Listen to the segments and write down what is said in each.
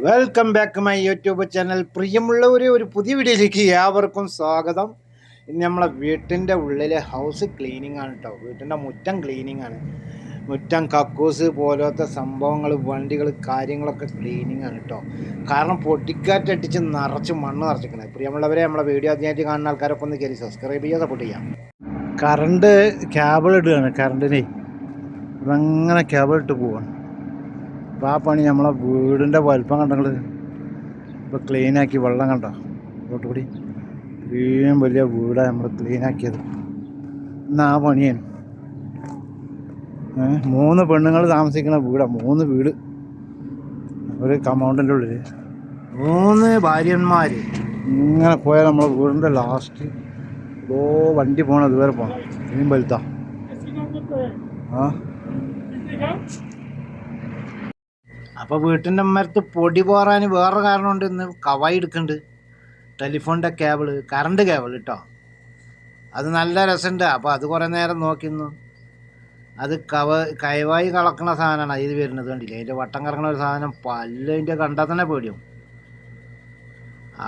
Welcome back my YouTube channel പ്രിയമുള്ളവരെ ഒരു പുതിയ വീഡിയോയിലേക്ക് ഏവർക്കും സ്വാഗതം. ഇന്ന് നമ്മളെ വീട്ടിന്റെ ഉള്ളിലെ ഹൗസ് ക്ലീനിങ് ആണ് കേട്ടോ വീട്ടിന്റെ മുറ്റം ക്ലീനിങ് ആണ്. മുറ്റം കക്കൂസ് പോലത്തെ സംഭവങ്ങൾ വണ്ടികൾ കാര്യങ്ങളൊക്കെ ക്ലീനിങ് ആണ് കേട്ടോ കാരണം പൊട്ടിക്കാറ്റടിച്ച് നിറച്ച് മണ്ണ് നിറച്ചിരിക്കണേ പ്രിയമുള്ളവരെ നമ്മളെ വീഡിയോ ആദ്യമായിട്ട് കാണുന്ന ആൾക്കാരൊക്കെ ഒന്ന് കയറി സബ്സ്ക്രൈബ് ചെയ്യുക സപ്പോർട്ട് ചെയ്യാം. കറണ്ട് ക്യാബിൾ ഇടുകയാണ്. കറണ്ടിനെ അതങ്ങനെ ക്യാബിൾ ഇട്ട് പോവാണ്. അപ്പോൾ ആ പണി നമ്മളെ വീടിന്റെ വലിപ്പം കണ്ടങ്ങൾ ഇപ്പോൾ ക്ലീനാക്കി വെള്ളം കണ്ടോ? ഇങ്ങോട്ട് കൂടി. ഇത്രയും വലിയ വീടാണ് നമ്മൾ ക്ലീനാക്കിയത് എന്നാൽ ആ പണിയാണ്. മൂന്ന് പെണ്ണുങ്ങൾ താമസിക്കുന്ന വീടാണ് മൂന്ന് വീട്. ഒരു കമ്പൗണ്ടിന്റെ ഉള്ളിൽ മൂന്ന് ഭാര്യന്മാർ ഇങ്ങനെ പോയാൽ നമ്മളെ വീടിന്റെ ലാസ്റ്റ് ഓ വണ്ടി പോകണം അതുവരെ പോകണം ഇനിയും വലുതാ. ആ? അപ്പോൾ വീട്ടിന്റെ അമ്മരത്ത് പൊടി പോറാൻ വേറെ കാരണമുണ്ട് ഇന്ന്. കവായി എടുക്കുന്നുണ്ട് ടെലിഫോണിന്റെ കേബിൾ കറണ്ട് കേബിൾ കേട്ടോ അത് നല്ല രസമുണ്ട് അപ്പോൾ അത് കുറേ നേരം നോക്കിന്നു. അത് കവ കൈവായി കളക്കണ സാധനമാണ് ഇത് വരുന്നത് കണ്ടില്ല? അതിന്റെ വട്ടം കറങ്ങണ ഒരു സാധനം പല്ലതിന്റെ കണ്ടാൽ തന്നെ പേടിയും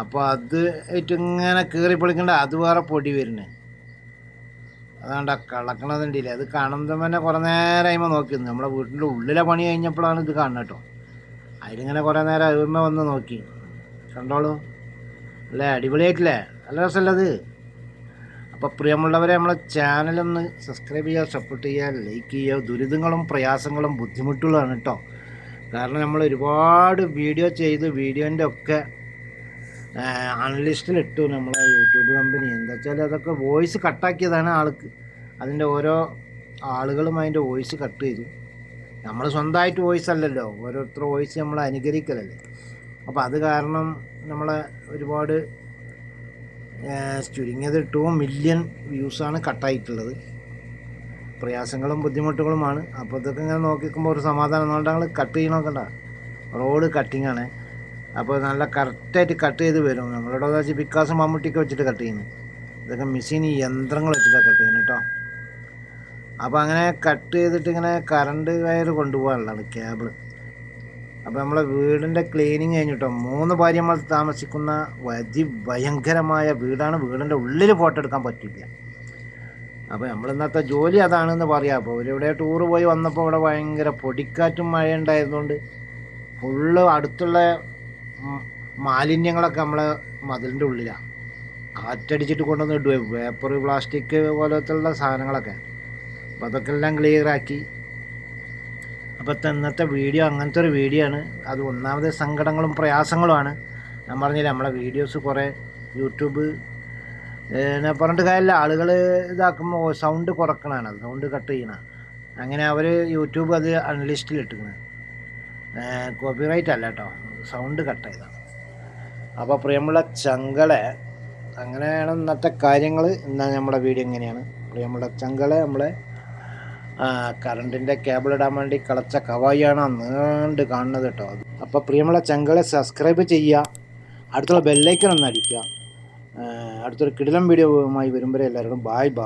അപ്പോൾ അത് ഇങ്ങനെ കീറി പൊളിക്കണ്ട. അത് വേറെ പൊടി വരുന്നത് അതുകൊണ്ട് കളക്കണതുണ്ടില്ലേ അത് കാണുമ്പോൾ തന്നെ കുറേ നേരം കഴിയുമ്പോൾ നോക്കിയിരുന്നു നമ്മളെ വീട്ടിന്റെ ഉള്ളിലെ പണി കഴിഞ്ഞപ്പോഴാണ് ഇത് കാണുന്നത് കേട്ടോ. അതിലിങ്ങനെ കുറേ നേരം അതുമ്മ വന്ന് നോക്കി. കണ്ടോളൂ. അല്ലേ? അടിപൊളിയായിട്ടില്ലേ? നല്ല രസമല്ലത് അപ്പോൾ പ്രിയമുള്ളവരെ നമ്മളെ ചാനലൊന്ന് സബ്സ്ക്രൈബ് ചെയ്യുക സപ്പോർട്ട് ചെയ്യുക ലൈക്ക് ചെയ്യുക. ദുരിതങ്ങളും പ്രയാസങ്ങളും ബുദ്ധിമുട്ടുകളാണ് കേട്ടോ കാരണം നമ്മൾ ഒരുപാട് വീഡിയോ ചെയ്ത് വീഡിയോന്റെ ഒക്കെ അൺലിസ്റ്റിൽ ഇട്ടു നമ്മളെ യൂട്യൂബ് കമ്പനി എന്താ വെച്ചാൽ അതൊക്കെ വോയിസ് കട്ടാക്കിയതാണ് ആൾക്ക്. അതിന്റെ ഓരോ ആളുകളും അതിന്റെ വോയിസ് കട്ട് ചെയ്തു. നമ്മൾ സ്വന്തമായിട്ട് വോയിസ് അല്ലല്ലോ. ഓരോരുത്തർ വോയിസ് നമ്മൾ അനുകരിക്കലല്ലേ. അപ്പോൾ അത് കാരണം നമ്മളെ ഒരുപാട് ചുരുങ്ങിയത് ടു മില്യൺ വ്യൂസാണ് കട്ടായിട്ടുള്ളത് പ്രയാസങ്ങളും ബുദ്ധിമുട്ടുകളുമാണ്. അപ്പോൾ ഇതൊക്കെ ഇങ്ങനെ നോക്കിക്കുമ്പോൾ ഒരു സമാധാനം. അതുകൊണ്ട് ഞങ്ങൾ കട്ട് ചെയ്യണമൊക്കെ റോഡ് കട്ടിങ് ആണ്. അപ്പോൾ നല്ല കറക്റ്റായിട്ട് കട്ട് ചെയ്ത് വരും. നമ്മളിവിടെ വെച്ച് പിക്കാസും മമ്മൂട്ടിയൊക്കെ വെച്ചിട്ട് കട്ട് ചെയ്യുന്നത് ഇതൊക്കെ മെഷീൻ യന്ത്രങ്ങൾ വെച്ചിട്ടാണ് കട്ട് ചെയ്യുന്നത് കേട്ടോ അപ്പോൾ അങ്ങനെ കട്ട് ചെയ്തിട്ട് ഇങ്ങനെ കറണ്ട് വയർ കൊണ്ടുപോകാനുള്ളതാണ് കേബിൾ അപ്പോൾ നമ്മളെ വീടിന്റെ ക്ലീനിങ് കഴിഞ്ഞിട്ടോ മൂന്ന് ഭാര്യമാർ താമസിക്കുന്ന അതിഭയങ്കരമായ വീടാണ്. വീടിന്റെ ഉള്ളിൽ ഫോട്ടോ എടുക്കാൻ പറ്റില്ല. അപ്പോൾ നമ്മൾ ഇന്നത്തെ ജോലി അതാണെന്ന് പറയാം. അപ്പോൾ ഇവിടെ ടൂറ് പോയി വന്നപ്പോൾ ഇവിടെ ഭയങ്കര പൊടിക്കാറ്റും മഴ ഉണ്ടായതുകൊണ്ട് ഫുള്ള് അടുത്തുള്ള മാലിന്യങ്ങളൊക്കെ നമ്മളെ മതിലിന്റെ ഉള്ളിലാണ് കാറ്റടിച്ചിട്ട് കൊണ്ടുവന്ന് ഇടുക പേപ്പർ പ്ലാസ്റ്റിക് പോലത്തുള്ള സാധനങ്ങളൊക്കെ. അപ്പോൾ അതൊക്കെ എല്ലാം ക്ലിയർ ആക്കി അപ്പോൾ ഇന്നത്തെ വീഡിയോ അങ്ങനത്തെ ഒരു വീഡിയോ ആണ്. അത് ഒന്നാമത് സങ്കടങ്ങളും പ്രയാസങ്ങളുമാണ്. ഞാൻ പറഞ്ഞില്ല നമ്മളെ വീഡിയോസ് കുറേ യൂട്യൂബ് പറഞ്ഞിട്ട് കാര്യമില്ല ആളുകൾ ഇതാക്കുമ്പോൾ സൗണ്ട് കുറക്കണാണ്. സൗണ്ട് കട്ട് ചെയ്യണം. അങ്ങനെ അവർ യൂട്യൂബ് അത് അൺലിസ്റ്റിൽ ഇട്ടിരിക്കുന്നത് കോപ്പിറൈറ്റ് അല്ല കേട്ടോ സൗണ്ട് കട്ട് ചെയ്താണ് അപ്പോൾ പ്രിയമുള്ള ചങ്കളെ അങ്ങനെയാണ് ഇന്നത്തെ കാര്യങ്ങൾ എന്നാൽ നമ്മുടെ വീഡിയോ എങ്ങനെയാണ് പ്രിയമുള്ള ചങ്കളെ നമ്മളെ കറണ്ടിന്റെ കേബിൾ ഇടാൻ വേണ്ടി കളച്ച കവായിയാണ് നീണ്ട് കാണുന്നത് കേട്ടോ. അപ്പോൾ പ്രിയമുള്ള ചങ്കളെ സബ്സ്ക്രൈബ് ചെയ്യുക. അടുത്തുള്ള ബെല്ലൈക്കൺ ഒന്ന് അടിക്കുക. അടുത്തൊരു കിടിലം വീഡിയോവുമായി വരുമ്പോഴേ എല്ലാവരോടും ബായ് ബായ്